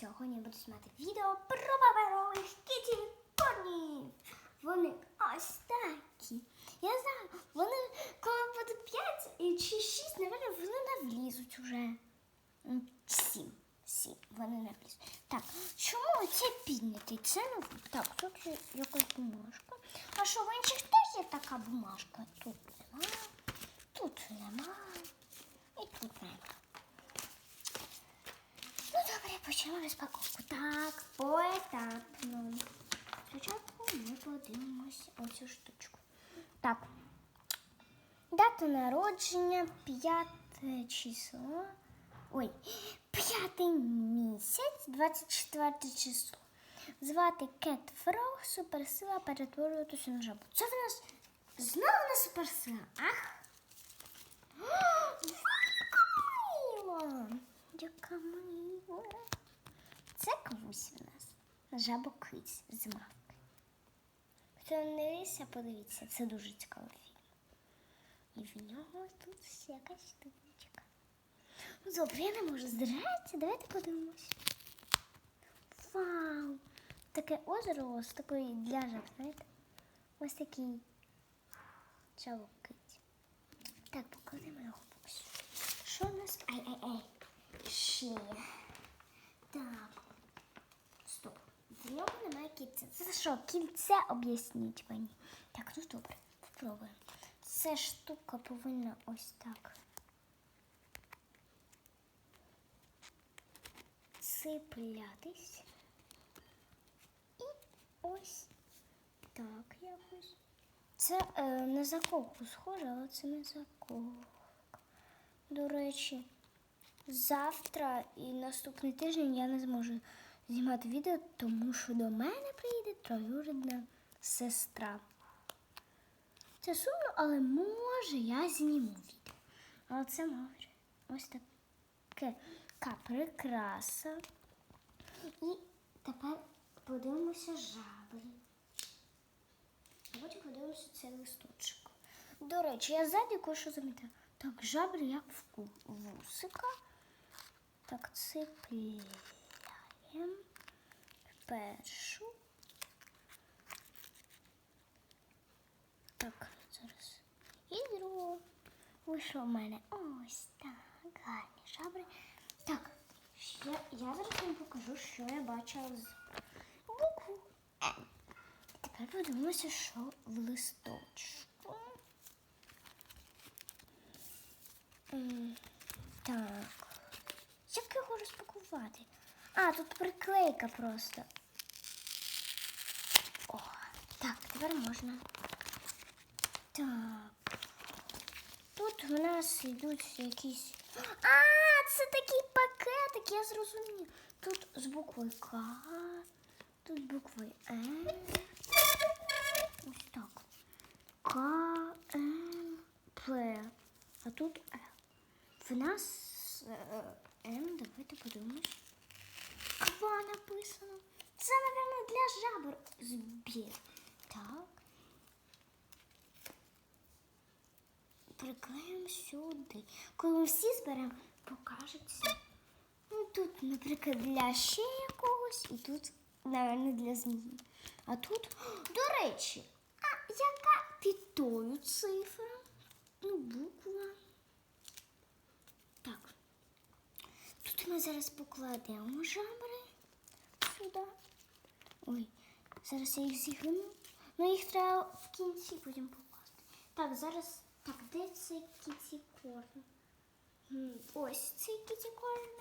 Сьогодні я буду знімати відео про паперових кітів-понів. Вони ось такі. Я знаю, вони коли буде 5 чи 6, напевно, вони не влізуть уже. 7. 7. Вони не влізуть. Так, чому це піднятий? Це не так, тут є якась бумажка. А що в інших теж є така бумажка? Тут нема, тут нема і тут нема. Почнемо розпаковку. Так, поетапно. Спочатку ми подивимося оцю штучку. Так. Дата народження 5 число. Ой, п'ятий місяць, 24 число. Звати Кет Фрог, суперсила перетворюватися на жабу. Це в нас знову не суперсила. Ах! Яка мила! Це кавусь в нас. Жабокиць з мавки. Хто не дивився, подивіться, це дуже цікавий фільм. І в нього тут якась штучка. Ну, добре, я не можу здратися. Давайте подивимось. Вау! Таке озеро ось такий для жаб, знаєте? Ось такий жабокиць. Так, покладемо його що. Що у нас? Ай-ай-ай. Ще. Так. В немає кільця. Це що, кільце об'ясніть мені. Так, ну добре, спробуємо. Ця штука повинна ось так. Цеплятись. І ось так якось. Це е, на заколку схоже, але це не заколка. До речі, завтра і наступний тиждень я не зможу знімати відео, тому що до мене приїде троюрідна сестра. Це сумно, але може я зніму відео. Але це може. Ось таке прикраса. І тепер подивимося жабри. Потім подивимося цей листочок. До речі, я ззаді кое-що замітила. Так, жабри як в вусика. Так, цепляємо першу. Так, зараз. І другу. Вийшло в мене ось так. Гарні жабри. Так, ще я зараз вам покажу, що я бачила з букву Тепер подивимося, що в листочку. Так. Як його розпакувати? А, тут приклейка просто. О, так, тепер можна. Так. Тут в нас йдуть якісь. А, це такий пакетик, я зрозумів. Тут з буквою К, тут буквою Н. Ось так. К, Н, П. А тут Л. В нас е, М, давайте подивимось. Написано. Це, напевно, для жабр збір. Так. Приклеїмо сюди. Коли ми всі зберемо, покажеться. Ну, тут, наприклад, для ще якогось, і тут, напевно, для змії. А тут, до речі, а яка під тою цифра? Ну, буква. Так. Тут ми зараз покладемо жабри сюди. Ой, зараз я їх зігну. Ну, їх треба в кінці потім покласти. Так, зараз. Так, де цей кітікорн? М, Ось цей кітікорн.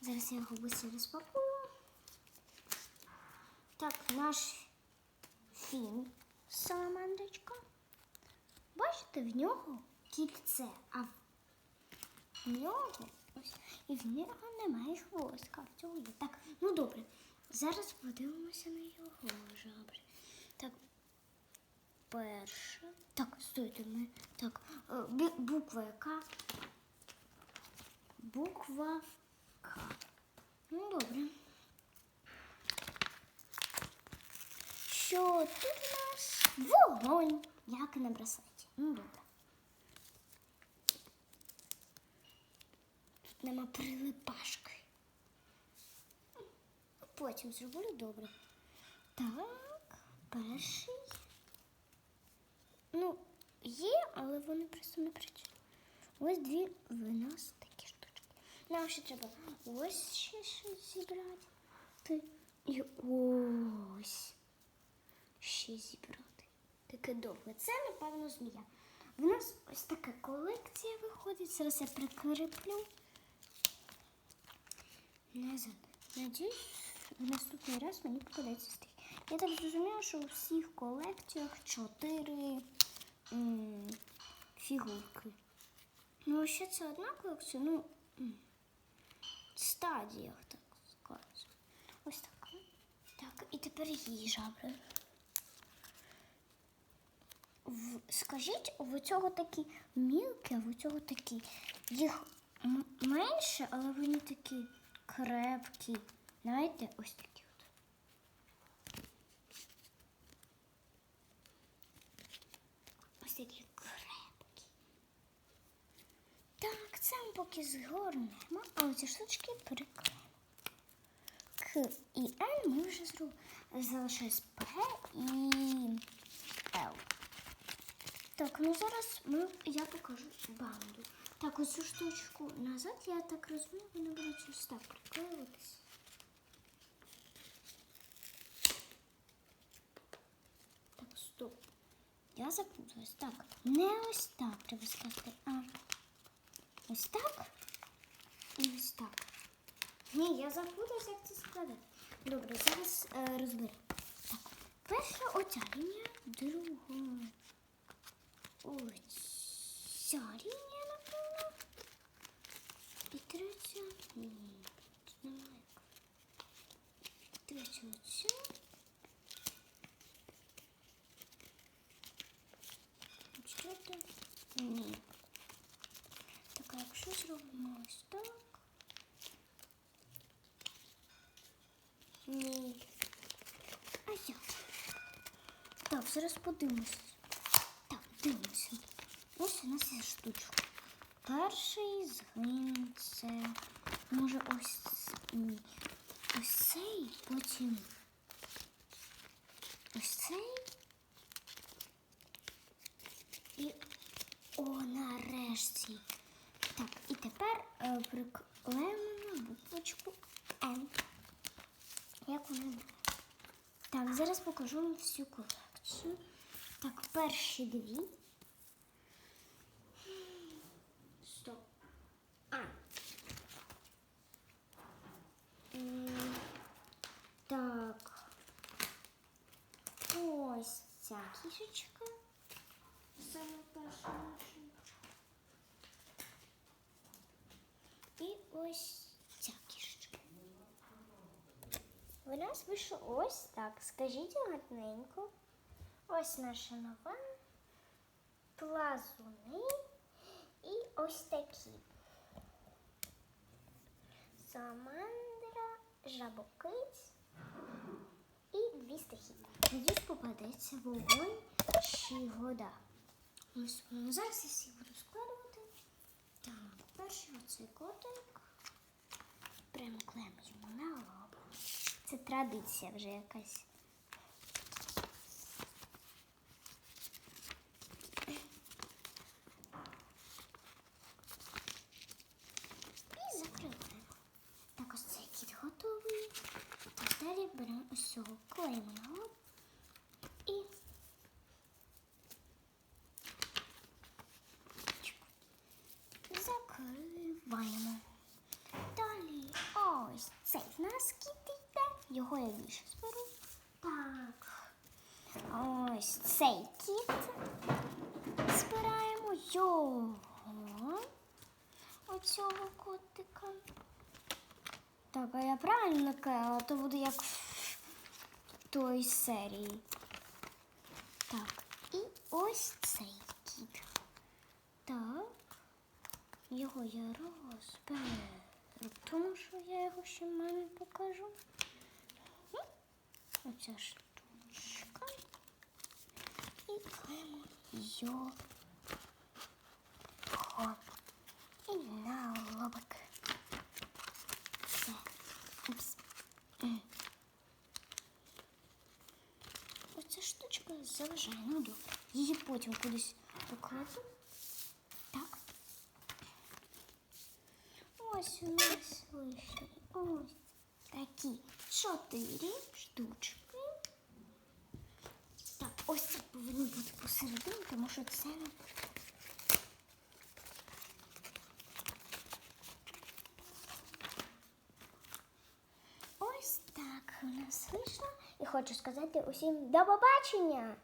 Зараз я його швидко розпакую. Так, наш фін саламандрочка. Бачите, в нього кільце, а в нього ось і в нього немає хвостка. В цього є. Так, ну добре. Зараз подивимося на його жабри. Так, перше. Так, стойте ми. Так, е, буква яка? Буква К. Ну, добре. Що тут у нас? Вогонь, як на браслеті. Ну, добре. Тут нема прилипашки. потім зроблю добре. Так, перший. Ну, є, але вони просто не працюють. Ось дві в нас такі штучки. Нам ще треба ось ще щось зібрати. Ти- І ось ще зібрати. Таке довге. Це, напевно, змія. В нас ось така колекція виходить. Зараз я прикріплю. Назад. Надіюсь, в наступний раз мені попадеться стих. Я так зрозуміла, що у всіх колекціях чотири фігурки. Ну, ще це одна колекція, ну, стадіях, так скажемо. Ось так. Так, і тепер їжа. В, скажіть, у цього такі мілкі, а у цього такі. Їх менше, але вони такі крепкі. Знаєте, ось такі от. Ось такі крепкі. Так, це ми поки згорнемо, а оці штучки приклеїмо. К і Н ми вже зробили. Залишилось П і Л. Так, ну зараз ми, я покажу банду. Так, оцю штучку назад, я так розумію, вони будуть ось так приклеюватись. Так, стоп. Я запуталась. Так, не ось так треба сказати, а ось так і ось так. Ні, я запуталась, як це складати. Добре, зараз е, розберу. Так, перша оця лінія. Ось ця лінія, напевно. І третя. Ні, немає. Третя оця. Четверта. Ні. Так, а якщо зробимо ось так. Ні. А я. Так, зараз подивимось. Так, дивимося. Ось у нас є штучка. Перший згин це може ось. Ось цей, потім ось цей. І о, нарешті. Так, і тепер е, приклеїмо буквочку Н. Як вона буде? Так, зараз покажу вам всю колекцію. Так, перші дві. Стоп. А. М, Так. Ось ця кішечка. Саме перша наша. І ось ця кішечка. У нас вийшло ось так. Скажіть гарненько. Ось наша нова. Плазуни і ось такі. Самандра, жабокиць і дві стихії. Надіюсь, попадеться вогонь чи вода. Ось ну, зараз я всі буду складувати. Так, перший оцей котик. Прямо клеїмо йому на лоб. Це традиція вже якась. І закриваємо. Так, цей кіт готовий. Далі беремо ось цього, клеїмо на лоб і чик. закриваємо. Далі ось цей в нас кіт йде. Я більше зберу. Так. Ось цей кіт. Збираємо його. Оцього котика. Так, а я правильно накала, то буде як в той серії. Так, і ось цей кіт. Так. Його я розберу, тому що я його ще мамі покажу. оця штучка и ее його и на лобок Все. Упс. Оця штучка заважає. Ну добре. Її потім кудись покладу. Так. Ой, сюда нас ну, Ой, такие. Чотири штучки. Так, ось це повинно бути посередині, тому що це не Ось так у нас вийшло. І хочу сказати усім до побачення!